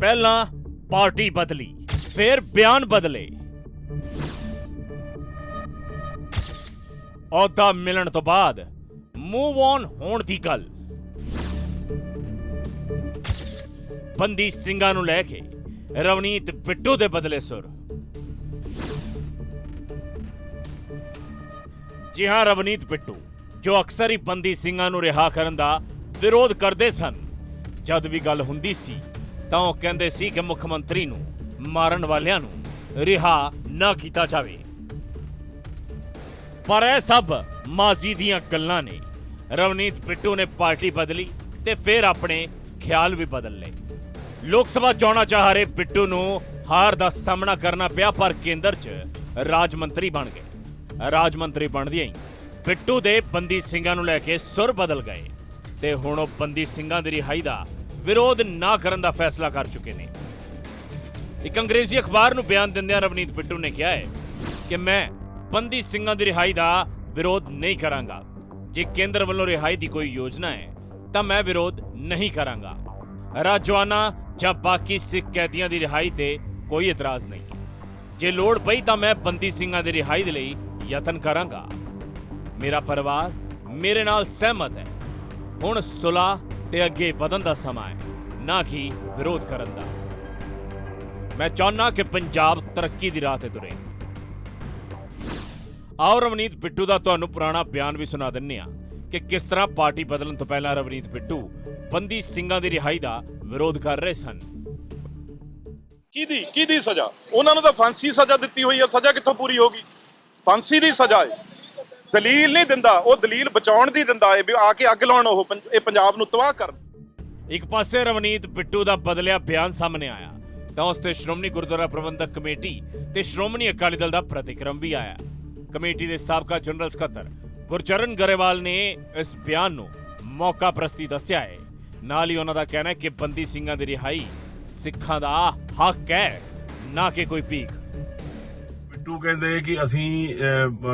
ਪਹਿਲਾਂ ਪਾਰਟੀ ਬਦਲੀ, ਫਿਰ ਬਿਆਨ ਬਦਲੇ। ਅਹੁਦਾ ਮਿਲਣ ਤੋਂ ਬਾਅਦ ਮੂਵ ਔਨ ਹੋਣ ਦੀ ਗੱਲ। ਬੰਦੀ ਸਿੰਘਾਂ ਨੂੰ ਲੈ ਕੇ ਰਵਨੀਤ ਬਿੱਟੂ ਦੇ ਬਦਲੇ ਸੁਰ। ਜੀ ਹਾਂ, ਰਵਨੀਤ ਬਿੱਟੂ, ਜੋ ਅਕਸਰ ਹੀ ਬੰਦੀ ਸਿੰਘਾਂ ਨੂੰ ਰਿਹਾ ਕਰਨ ਦਾ ਵਿਰੋਧ ਕਰਦੇ ਸਨ। ਜਦ ਵੀ ਗੱਲ ਹੁੰਦੀ ਸੀ ਤਾਂ ਉਹ ਕਹਿੰਦੇ ਸੀ ਕਿ ਮੁੱਖ ਮੰਤਰੀ ਨੂੰ ਮਾਰਨ ਵਾਲਿਆਂ ਨੂੰ ਰਿਹਾ ਨਾ ਕੀਤਾ ਜਾਵੇ। ਪਰ ਇਹ ਸਭ ਮਾਜ਼ੀ ਦੀਆਂ ਗੱਲਾਂ ਨੇ। ਰਵਨੀਤ ਪਿੱਟੂ ਨੇ ਪਾਰਟੀ ਬਦਲੀ ਤੇ ਫਿਰ ਆਪਣੇ ਖਿਆਲ ਵੀ ਬਦਲ ਲਏ। ਲੋਕ ਸਭਾ ਚੋਣਾਂ ਚਾਹ ਰਹੇ ਪਿੱਟੂ ਨੂੰ ਹਾਰ ਦਾ ਸਾਹਮਣਾ ਕਰਨਾ ਪਿਆ, ਪਰ ਕੇਂਦਰ 'ਚ ਰਾਜ ਮੰਤਰੀ ਬਣ ਗਏ। ਰਾਜ ਮੰਤਰੀ ਬਣਦਿਆਂ ਹੀ ਪਿੱਟੂ ਦੇ ਬੰਦੀ ਸਿੰਘਾਂ ਨੂੰ ਲੈ ਕੇ ਸੁਰ ਬਦਲ ਗਏ ਤੇ ਹੁਣ ਉਹ ਬੰਦੀ ਸਿੰਘਾਂ ਦੀ ਰਿਹਾਈ ਦਾ ਵਿਰੋਧ ਨਾ ਕਰਨ ਦਾ ਫੈਸਲਾ ਕਰ ਚੁੱਕੇ ਨੇ। ਇੱਕ ਅੰਗਰੇਜ਼ੀ ਅਖਬਾਰ ਨੂੰ ਬਿਆਨ ਦਿੰਦਿਆਂ ਰਵਨੀਤ ਬਿੱਟੂ ਨੇ ਕਿਹਾ ਹੈ ਕਿ ਮੈਂ ਬੰਦੀ ਸਿੰਘਾਂ ਦੀ ਰਿਹਾਈ ਦਾ ਵਿਰੋਧ ਨਹੀਂ ਕਰਾਂਗਾ। ਜੇ ਕੇਂਦਰ ਵੱਲੋਂ ਰਿਹਾਈ ਦੀ ਕੋਈ ਯੋਜਨਾ ਹੈ, ਤਾਂ ਮੈਂ ਵਿਰੋਧ ਨਹੀਂ ਕਰਾਂਗਾ। ਰਾਜਵਾਨਾ ਜਾਂ ਬਾਕੀ ਸਿੱਖ ਕੈਦੀਆਂ ਦੀ ਰਿਹਾਈ ਤੇ ਕੋਈ ਇਤਰਾਜ਼ ਨਹੀਂ। ਜੇ ਲੋੜ ਪਈ ਤਾਂ ਮੈਂ ਬੰਦੀ ਸਿੰਘਾਂ ਦੀ ਰਿਹਾਈ ਦੇ ਲਈ ਯਤਨ ਕਰਾਂਗਾ। ਮੇਰਾ ਪਰਿਵਾਰ ਮੇਰੇ ਨਾਲ ਸਹਿਮਤ ਹੈ। ਹੁਣ ਸੁਲਾ ਤੇ ਅੱਗੇ ਵਧਣ ਦਾ ਸਮਾਂ ਹੈ, ਨਾ ਕਿ ਵਿਰੋਧ ਕਰਨ ਦਾ। ਮੈਂ ਚਾਹੁੰਦਾ ਕਿ ਪੰਜਾਬ ਤਰੱਕੀ ਦੀ ਰਾਹ ਤੇ ਤੁਰੇ। ਆਓ ਰਵਨੀਤ ਬਿੱਟੂ ਦਾ ਤੁਹਾਨੂੰ ਪੁਰਾਣਾ ਬਿਆਨ ਵੀ ਸੁਣਾ ਦਿੰਨੇ ਆ ਕਿ ਕਿਸ ਤਰ੍ਹਾਂ ਪਾਰਟੀ ਬਦਲਣ ਤੋਂ ਪਹਿਲਾਂ ਰਵਨੀਤ ਬਿੱਟੂ ਬੰਦੀ ਸਿੰਘਾਂ ਦੀ ਰਿਹਾਈ ਦਾ ਵਿਰੋਧ ਕਰ ਰਹੇ ਸਨ। ਕਿਹਦੀ ਕਿਹਦੀ ਸਜ਼ਾ? ਉਹਨਾਂ ਨੂੰ ਤਾਂ ਫਾਂਸੀ ਸਜ਼ਾ ਦਿੱਤੀ ਹੋਈ ਹੈ, ਸਜ਼ਾ ਕਿੱਥੋਂ ਪੂਰੀ ਹੋਗੀ ਫਾਂਸੀ ਦੀ ਸਜ਼ਾ ਹੈ। ਦਲੀਲ ਨਹੀਂ ਦਿੰਦਾ, ਉਹ ਦਲੀਲ ਬਚਾਉਣ ਦੀ ਦਿੰਦਾ ਹੈ ਵੀ ਆ ਕੇ ਅੱਗ ਲਾਉਣ ਉਹ ਪੰ- ਇਹ ਪੰਜਾਬ ਨੂੰ ਤਬਾਹ ਕਰਨ। ਇੱਕ ਪਾਸੇ ਰਵਨੀਤ ਬਿੱਟੂ ਦਾ ਬਦਲਿਆ ਬਿਆਨ ਸਾਹਮਣੇ ਆਇਆ, ਤਾਂ ਉਸ ਤੇ ਸ਼੍ਰੋਮਣੀ ਗੁਰਦੁਆਰਾ ਪ੍ਰਬੰਧਕ ਕਮੇਟੀ ਤੇ ਸ਼੍ਰੋਮਣੀ ਅਕਾਲੀ ਦਲ ਦਾ ਪ੍ਰਤੀਕਰਮ ਵੀ ਆਇਆ। ਕਮੇਟੀ ਦੇ ਸਾਬਕਾ ਜਨਰਲ ਸਕੱਤਰ ਗੁਰਚਰਨ ਗਰੇਵਾਲ ਨੇ ਇਸ ਬਿਆਨ ਨੂੰ ਮੌਕਾ ਪ੍ਰਸਤੀ ਦੱਸਿਆ ਹੈ। ਨਾਲ ਹੀ ਉਹਨਾਂ ਦਾ ਕਹਿਣਾ ਹੈ ਕਿ ਬੰਦੀ ਸਿੰਘਾਂ ਦੀ ਰਿਹਾਈ ਸਿੱਖਾਂ ਦਾ ਹੱਕ ਹੈ, ਨਾ ਕਿ ਕੋਈ ਭੀਖ। ਬਿੱਟੂ ਕਹਿੰਦੇ ਕਿ ਅਸੀਂ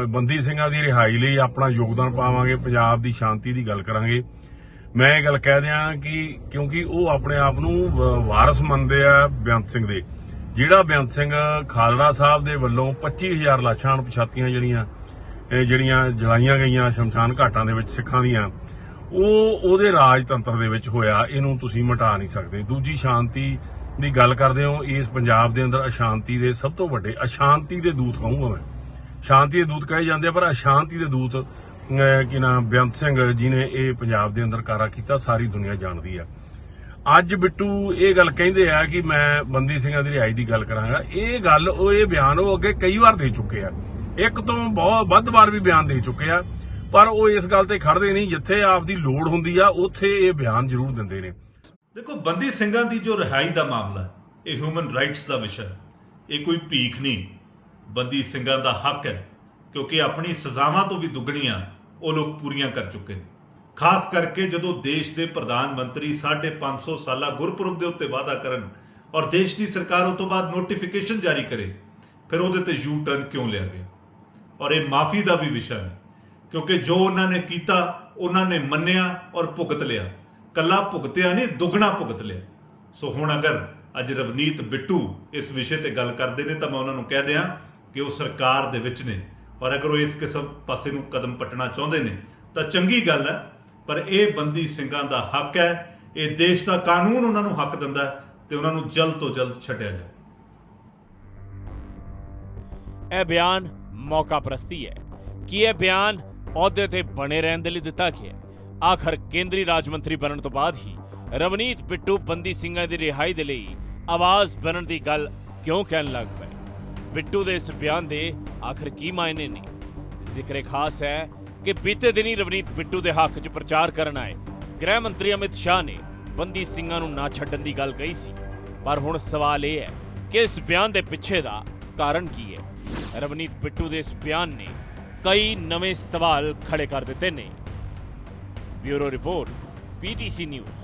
ਬੰਦੀ ਸਿੰਘਾਂ ਦੀ ਰਿਹਾਈ ਲਈ ਆਪਣਾ ਯੋਗਦਾਨ ਪਾਵਾਂਗੇ, ਪੰਜਾਬ ਦੀ ਸ਼ਾਂਤੀ ਦੀ ਗੱਲ ਕਰਾਂਗੇ। ਮੈਂ ਇਹ ਗੱਲ ਕਹਿ ਦਿਆਂ ਕਿ ਕਿਉਂਕਿ ਉਹ ਆਪਣੇ ਆਪ ਨੂੰ ਵ- ਵਾਰਸ ਮੰਨਦੇ ਆ ਬੇਅੰਤ ਸਿੰਘ ਦੇ। ਜਿਹੜਾ ਬੇਅੰਤ ਸਿੰਘ ਖਾਲੜਾ ਸਾਹਿਬ ਦੇ ਵੱਲੋਂ 25000 ਲਾਸ਼ਾਂ ਅਣਪਛਾਤੀਆਂ ਜਿਹੜੀਆਂ ਜਿਹੜੀਆਂ ਜਲਾਈਆਂ ਗਈਆਂ ਸ਼ਮਸ਼ਾਨ ਘਾਟਾਂ ਦੇ ਵਿੱਚ ਸਿੱਖਾਂ ਦੀਆਂ, ਉਹ ਉਹਦੇ ਰਾਜਤੰਤਰ ਦੇ ਵਿੱਚ ਹੋਇਆ, ਇਹਨੂੰ ਤੁਸੀਂ ਮਿਟਾ ਨਹੀਂ ਸਕਦੇ। ਦੂਜੀ ਸ਼ਾਂਤੀ ਦੀ ਗੱਲ ਕਰਦੇ ਹੋ ਇਸ ਪੰਜਾਬ ਦੇ ਅੰਦਰ ਅਸ਼ਾਂਤੀ ਦੇ ਸਭ ਤੋਂ ਵੱਡੇ ਅਸ਼ਾਂਤੀ ਦੇ ਦੂਤ ਕਹੂੰਗਾ ਮੈਂ ਸ਼ਾਂਤੀ ਦੇ ਦੂਤ ਕਹੇ ਜਾਂਦੇ ਆ ਪਰ ਅਸ਼ਾਂਤੀ ਦੇ ਦੂਤ ਅਹ, ਕੀ ਨਾਮ ਬੇਅੰਤ ਸਿੰਘ ਜੀ ਨੇ ਇਹ ਪੰਜਾਬ ਦੇ ਅੰਦਰ ਕਾਰਾ ਕੀਤਾ ਸਾਰੀ ਦੁਨੀਆ ਜਾਣਦੀ ਆ। ਅੱਜ ਬਿੱਟੂ ਇਹ ਗੱਲ ਕਹਿੰਦੇ ਆ ਕਿ ਮੈਂ ਬੰਦੀ ਸਿੰਘਾਂ ਦੀ ਰਿਹਾਈ ਦੀ ਗੱਲ ਕਰਾਂਗਾ। ਇਹ ਗੱਲ ਉਹ ਇਹ ਬਿਆਨ ਉਹ ਅੱਗੇ ਕਈ ਵਾਰ ਦੇ ਚੁੱਕੇ ਆ। ਇੱਕ ਤੋਂ ਬਹੁਤ ਵੱਧ ਵਾਰ ਵੀ ਬਿਆਨ ਦੇ ਚੁੱਕੇ ਆ ਪਰ ਉਹ ਇਸ ਗੱਲ ਤੇ ਖੜਦੇ ਨਹੀਂ ਜਿੱਥੇ ਆਪਦੀ ਲੋੜ ਹੁੰਦੀ ਆ ਉੱਥੇ ਇਹ ਬਿਆਨ ਜ਼ਰੂਰ ਦਿੰਦੇ ਨੇ। ਦੇਖੋ, ਬੰਦੀ ਸਿੰਘਾਂ ਦੀ ਜੋ ਰਿਹਾਈ ਦਾ ਮਾਮਲਾ ਇਹ ਹਿਊਮਨ ਰਾਈਟਸ ਦਾ ਵਿਸ਼ਾ ਹੈ। ਇਹ ਕੋਈ ਭੀਖ ਨਹੀਂ। ਬੰਦੀ ਸਿੰਘਾਂ ਦਾ ਹੱਕ ਹੈ, ਕਿਉਂਕਿ ਆਪਣੀ ਸਜ਼ਾਵਾਂ ਤੋਂ ਵੀ ਦੁੱਗਣੀਆਂ ਉਹ ਲੋਕ ਪੂਰੀਆਂ ਕਰ ਚੁੱਕੇ ਨੇ। ਖਾਸ ਕਰਕੇ ਜਦੋਂ ਦੇਸ਼ ਦੇ ਪ੍ਰਧਾਨ ਮੰਤਰੀ 550 ਸਾਲਾ ਗੁਰਪੁਰਬ ਦੇ ਉੱਤੇ ਵਾਅਦਾ ਕਰਨ ਔਰ ਦੇਸ਼ ਦੀ ਸਰਕਾਰ ਉਸ ਤੋਂ ਬਾਅਦ ਨੋਟੀਫਿਕੇਸ਼ਨ ਜਾਰੀ ਕਰੇ, ਫਿਰ ਉਹਦੇ ਤੇ ਯੂ ਟਰਨ ਕਿਉਂ ਲਿਆ ਗਿਆ? ਔਰ ਇਹ ਮਾਫੀ ਦਾ ਵੀ ਵਿਸ਼ਾ ਹੈ, ਕਿਉਂਕਿ ਜੋ ਉਹਨਾਂ ਨੇ ਕੀਤਾ, ਉਹਨਾਂ ਨੇ ਮੰਨਿਆ ਔਰ ਭੁਗਤ ਲਿਆ। ਕੱਲਾ ਭੁਗਤਿਆ ਨਹੀਂ, ਦੁੱਗਣਾ ਭੁਗਤ ਲਿਆ। ਸੋ ਹੁਣ ਅਗਰ ਅੱਜ ਰਵਨੀਤ ਬਿੱਟੂ ਇਸ ਵਿਸ਼ੇ ਤੇ ਗੱਲ ਕਰਦੇ ਨੇ ਤਾਂ ਮੈਂ ਉਹਨਾਂ ਨੂੰ ਕਹਿ ਦਿਆਂ ਕਿ ਉਹ ਸਰਕਾਰ ਦੇ ਵਿੱਚ ਨੇ। ਔਰ ਅਗਰ ਉਹ ਇਸ ਕਿਸਮ ਪਾਸੇ ਨੂੰ ਕਦਮ ਪਟਣਾ ਚਾਹੁੰਦੇ ਨੇ, ਤਾਂ ਚੰਗੀ ਗੱਲ ਹੈ, ਪਰ ਇਹ ਬੰਦੀ ਸਿੰਘਾਂ ਦਾ ਹੱਕ ਹੈ, ਇਹ ਦੇਸ਼ ਦਾ ਕਾਨੂੰਨ ਉਹਨਾਂ ਨੂੰ ਹੱਕ ਦਿੰਦਾ ਤੇ ਉਹਨਾਂ ਨੂੰ ਜਲਦ ਤੋਂ ਜਲਦ ਛੱਡਿਆ ਜਾਏ ਇਹ ਬਿਆਨ ਮੌਕਾ ਪ੍ਰਸਤੀ ਹੈ ਕਿ ਇਹ ਬਿਆਨ ਅਹੁਦੇ ਤੇ ਬਣੇ ਰਹਿਣ ਦੇ ਲਈ ਦਿੱਤਾ ਗਿਆ ਆਖਰ ਕੇਂਦਰੀ ਰਾਜ ਮੰਤਰੀ ਬਣਨ ਤੋਂ ਬਾਅਦ ਹੀ ਰਵਨੀਤ ਬਿੱਟੂ ਬੰਦੀ ਸਿੰਘਾਂ ਦੀ ਰਿਹਾਈ ਦੇ ਲਈ ਆਵਾਜ਼ ਬਣਨ ਦੀ ਗੱਲ ਕਿਉਂ ਕਹਿਣ ਲੱਗ ਪਏ? ਬਿੱਟੂ ਦੇ ਇਸ ਬਿਆਨ ਦੇ ਆਖਰ ਕੀ ਮਾਇਨੇ ਨੇ? ਜ਼ਿਕਰ ਖਾਸ ਹੈ ਕਿ ਬੀਤੇ ਦਿਨੀ ਰਵਨੀਤ ਬਿੱਟੂ ਦੇ ਹੱਕ 'ਚ ਪ੍ਰਚਾਰ ਕਰਨ ਆਏ ਗ੍ਰਹਿ ਮੰਤਰੀ ਅਮਿਤ ਸ਼ਾਹ ਨੇ ਬੰਦੀ ਸਿੰਘਾਂ ਨੂੰ ਨਾ ਛੱਡਣ ਦੀ ਗੱਲ ਕਹੀ ਸੀ। ਪਰ ਹੁਣ ਸਵਾਲ ਇਹ ਹੈ ਕਿ ਇਸ ਬਿਆਨ ਦੇ ਪਿੱਛੇ ਦਾ ਕਾਰਨ ਕੀ ਹੈ? ਰਵਨੀਤ ਬਿੱਟੂ ਦੇ ਇਸ ਬਿਆਨ ਨੇ ਕਈ ਨਵੇਂ ਸਵਾਲ ਖੜੇ ਕਰ ਦਿੱਤੇ ਨੇ। Bureau report PTC news.